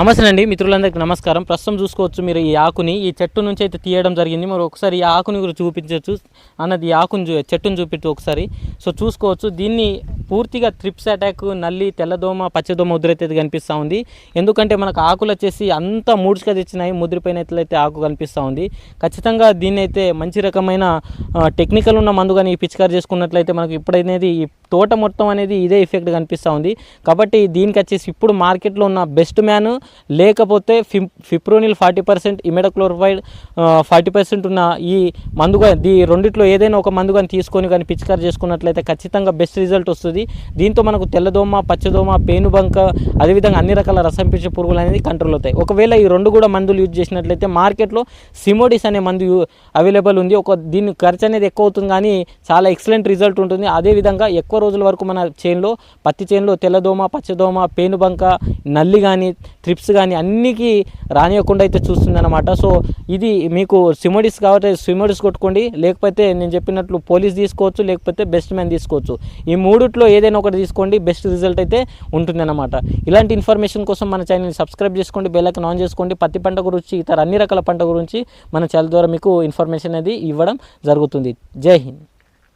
నమస్తే అండి మిత్రులందరికీ నమస్కారం. ప్రస్తుతం చూసుకోవచ్చు మీరు ఈ ఆకుని. ఈ చెట్టు నుంచి అయితే తీయడం జరిగింది. మరి ఒకసారి ఈ ఆకుని కూడా చూపించవచ్చు. అన్నది ఈ ఆకుని చూ చెట్టుని చూపించు ఒకసారి. సో చూసుకోవచ్చు. దీన్ని పూర్తిగా త్రిప్స్ అటాక్ నల్లి తెల్లదోమ పచ్చదోమ ఉద్రైతే కనిపిస్తూ ఉంది. ఎందుకంటే మనకు ఆకులు వచ్చేసి అంతా మూడ్స్గా తెచ్చినాయి. ముదిరిపోయినట్లయితే ఆకు కనిపిస్తూ ఉంది. ఖచ్చితంగా దీన్ని అయితే మంచి రకమైన టెక్నికల్ ఉన్న మందు కానీ పిచికారి చేసుకున్నట్లయితే మనకు ఇప్పుడైనది ఈ తోట మొత్తం అనేది ఇదే ఎఫెక్ట్ కనిపిస్తూ ఉంది. కాబట్టి దీనికి వచ్చేసి ఇప్పుడు మార్కెట్లో ఉన్న బెస్ట్ మ్యాన్ లేకపోతే ఫిమ్ fipronil forty percent imidacloprid forty percent ఉన్న ఈ మందుగా దీ రెండిట్లో ఏదైనా ఒక మందు కానీ తీసుకొని కానీ పిచికారు చేసుకున్నట్లయితే ఖచ్చితంగా బెస్ట్ రిజల్ట్ వస్తుంది. దీంతో మనకు తెల్లదోమ పచ్చదోమ పేనుబంక అదేవిధంగా అన్ని రకాల రసం పిచ్చే పురుగులు అనేది కంట్రోల్ అవుతాయి. ఒకవేళ ఈ రెండు కూడా మందులు యూజ్ చేసినట్లయితే మార్కెట్లో సిమోడిస్ అనే మందు అవైలబుల్ ఉంది. ఒక దీని ఖర్చు అనేది ఎక్కువ అవుతుంది కానీ చాలా ఎక్సలెంట్ రిజల్ట్ ఉంటుంది. అదేవిధంగా ఎక్కువ రోజుల వరకు మన చేనులో పత్తి చేనులో తెల్లదోమ పచ్చదోమ పేనుబంక నల్లి కానీ త్రిప్స్ కానీ అన్నికి రానియకుండా అయితే చూస్తుంది అనమాట సో ఇది మీకు సిమోడిస్ కాబట్టి సిమోడిస్ కొట్టుకోండి. లేకపోతే నేను చెప్పినట్లు పోలీస్ తీసుకోవచ్చు లేకపోతే బెస్ట్ మ్యాన్ తీసుకోవచ్చు. ఈ మూడిట్లో ఏదైనా ఒకటి తీసుకోండి బెస్ట్ రిజల్ట్ అయితే ఉంటుందన్నమాట. ఇలాంటి ఇన్ఫర్మేషన్ కోసం మన ఛానల్ని సబ్స్క్రైబ్ చేసుకోండి బెల్లైకన్ ఆన్ చేసుకోండి. పత్తి పంట గురించి ఇతర అన్ని రకాల పంట గురించి మన ఛానల్ ద్వారా మీకు ఇన్ఫర్మేషన్ అనేది ఇవ్వడం జరుగుతుంది. జై హింద్.